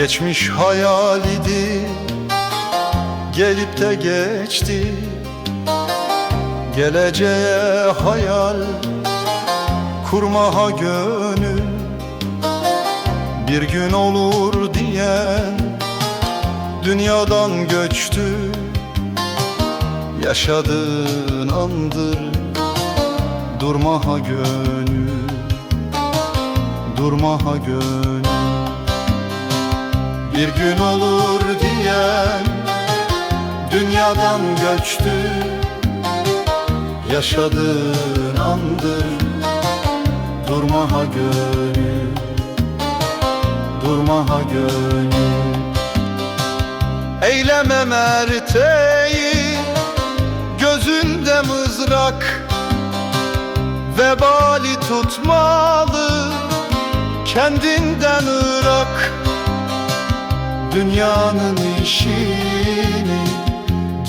Geçmiş hayal idi. Gelip de geçti. Geleceğe hayal Kurma ha gönül. Bir gün olur diyen Dünyadan göçtü. Yaşadığın andır Durma ha gönül. Durma ha gönül Bir gün olur diyen Dünyadan göçtü Yaşadığın andır Durma ha gönül Durma ha gönül. Eyleme merteği Gözünde mızrak Vebali tutmalı Kendinden ırak Dünyanın işini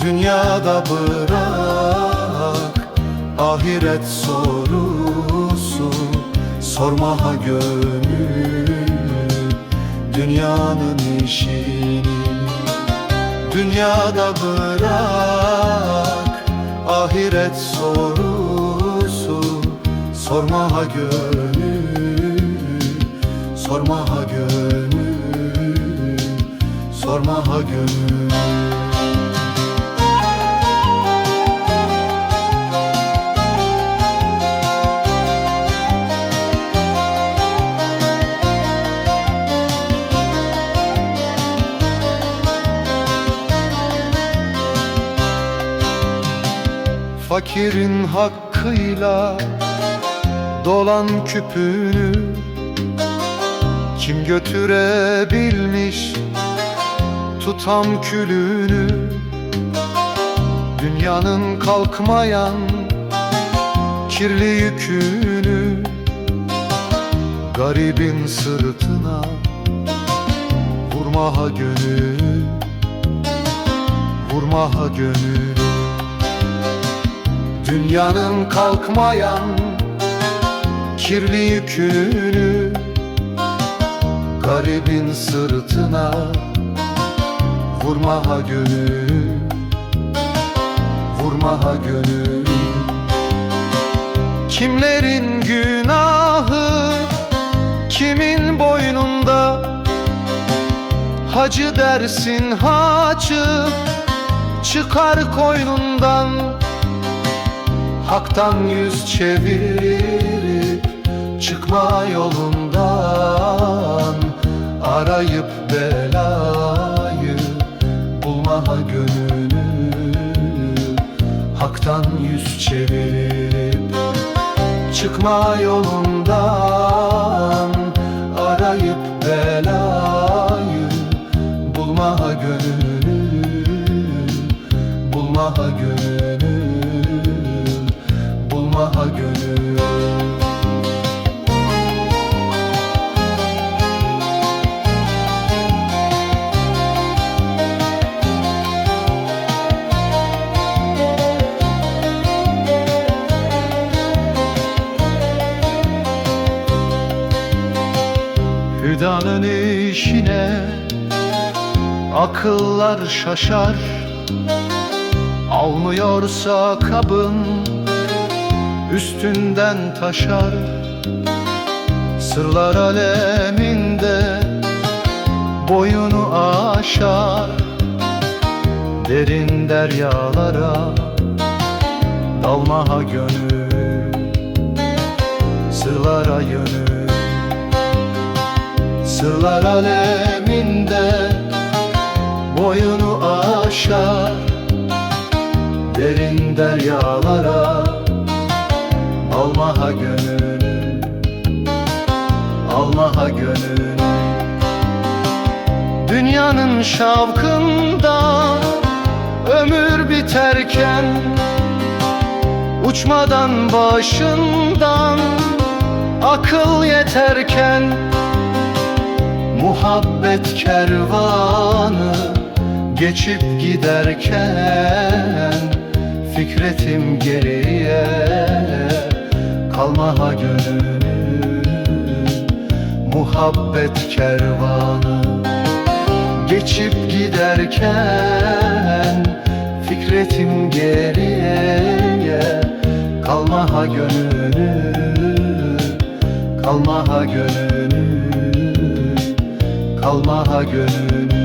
Dünyada bırak. Ahiret sorusu Sorma ha gönül Dünyanın işini Dünyada bırak. Ahiret sorusu Sorma ha gönül Sorma ha gönül Sorma ha gönül. Fakirin hakkıyla dolan küpünü Kim götürebilmiş tutam külünü Dünyanın kalkmayan kirli yükünü Garibin sırtına vurma ha gönül Vurma ha gönül. Dünyanın kalkmayan kirli yükünü Garibin sırtına vurma ha gönül. Vurma ha gönül. Kimlerin günahı? Kimin boynunda? Hacı dersin hacı çıkar koynundan. Hak'tan yüz çevirip çıkma yolundan. Arayıp belayı bulma ha gönlünü Hak'tan yüz çevirip çıkma yolundan Arayıp belayı bulma ha gönlünü Bulma ha gönlünü Bulma ha gönlünü Hüdanın işine akıllar şaşar. Almıyorsa kabın üstünden taşar. Sırlar aleminde boyunu aşar. Derin deryalara dalma ha gönül Sırlara yönül Sırlar aleminde boyunu aşar Derin deryalara alma ha gönül Alma ha gönül Dünyanın şavkında ömür biterken Uçmadan başından akıl yeterken Muhabbet kervanı geçip giderken Fikretim geriye kalma ha gönül. Muhabbet kervanı geçip giderken Fikretim geriye Kalma ha gönlünü Kalma ha gönlünü Kalma ha gönlünü